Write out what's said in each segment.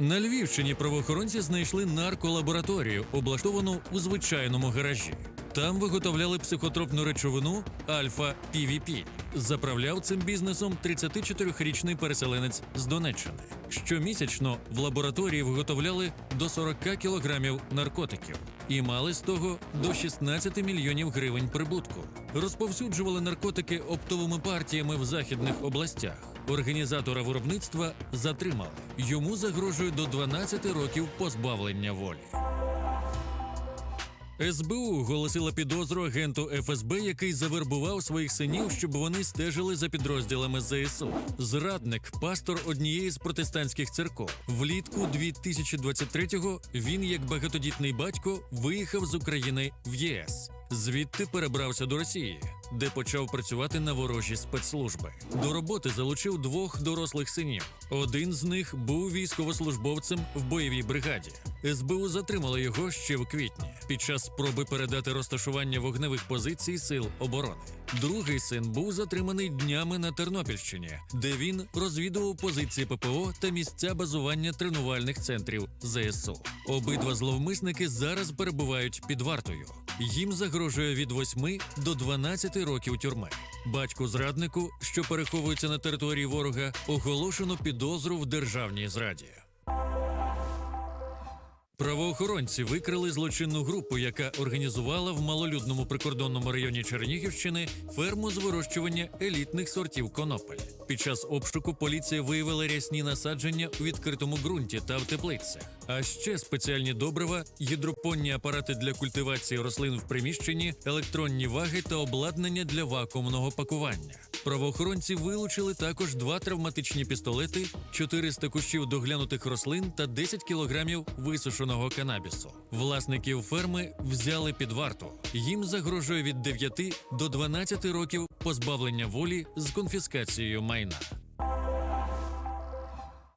На Львівщині правоохоронці знайшли нарколабораторію, облаштовану у звичайному гаражі. Там виготовляли психотропну речовину Альфа PVP. Заправляв цим бізнесом 34-річний переселенець з Донеччини. Щомісячно в лабораторії виготовляли до 40 кілограмів наркотиків і мали з того до 16 мільйонів гривень прибутку. Розповсюджували наркотики оптовими партіями в західних областях. Організатора виробництва затримали. Йому загрожує до 12 років позбавлення волі. СБУ оголосила підозру агенту ФСБ, який завербував своїх синів, щоб вони стежили за підрозділами ЗСУ. Зрадник, пастор однієї з протестантських церков. Влітку 2023-го він, як багатодітний батько, виїхав з України в ЄС. Звідти перебрався до Росії, де почав працювати на ворожі спецслужби. До роботи залучив двох дорослих синів. Один з них був військовослужбовцем в бойовій бригаді. СБУ затримало його ще в квітні під час спроби передати розташування вогневих позицій сил оборони. Другий син був затриманий днями на Тернопільщині, де він розвідував позиції ППО та місця базування тренувальних центрів ЗСУ. Обидва зловмисники зараз перебувають під вартою. Їм загрожує від 8 до 12 років тюрми. Батьку зраднику, що переховується на території ворога, оголошено підозру в державній зраді. Правоохоронці викрили злочинну групу, яка організувала в малолюдному прикордонному районі Чернігівщини ферму з вирощування елітних сортів конопель. Під час обшуку поліція виявила рясні насадження у відкритому ґрунті та в теплицях, а ще спеціальні добрива, гідропонні апарати для культивації рослин в приміщенні, електронні ваги та обладнання для вакуумного пакування. Правоохоронці вилучили також два травматичні пістолети, 400 кущів доглянутих рослин та 10 кілограмів висушеного канабісу. Власників ферми взяли під варту. Їм загрожує від 9 до 12 років позбавлення волі з конфіскацією майна.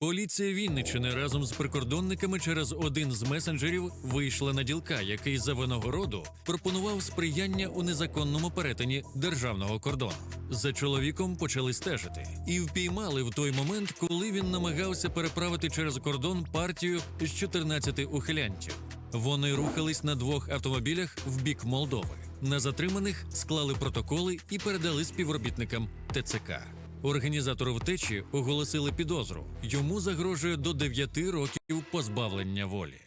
Поліція Вінниччини разом з прикордонниками через один з месенджерів вийшла на ділка, який за винагороду пропонував сприяння у незаконному перетині державного кордону. За чоловіком почали стежити і впіймали в той момент, коли він намагався переправити через кордон партію з 14 ухилянтів. Вони рухались на двох автомобілях в бік Молдови. На затриманих склали протоколи і передали співробітникам ТЦК. Організатору втечі оголосили підозру. Йому загрожує до 9 років позбавлення волі.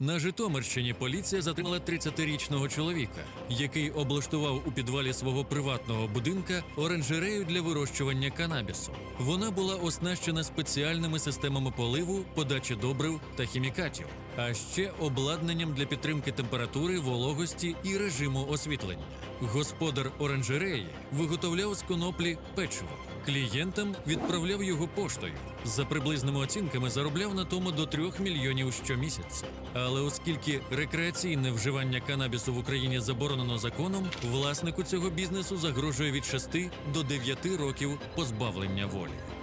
На Житомирщині поліція затримала 30-річного чоловіка, який облаштував у підвалі свого приватного будинка оранжерею для вирощування канабісу. Вона була оснащена спеціальними системами поливу, подачі добрив та хімікатів, а ще обладнанням для підтримки температури, вологості і режиму освітлення. Господар оранжереї виготовляв з коноплі печиво. Клієнтам відправляв його поштою. За приблизними оцінками заробляв на тому до 3 мільйонів щомісяця. Але оскільки рекреаційне вживання канабісу в Україні заборонено законом, власнику цього бізнесу загрожує від 6 до 9 років позбавлення волі.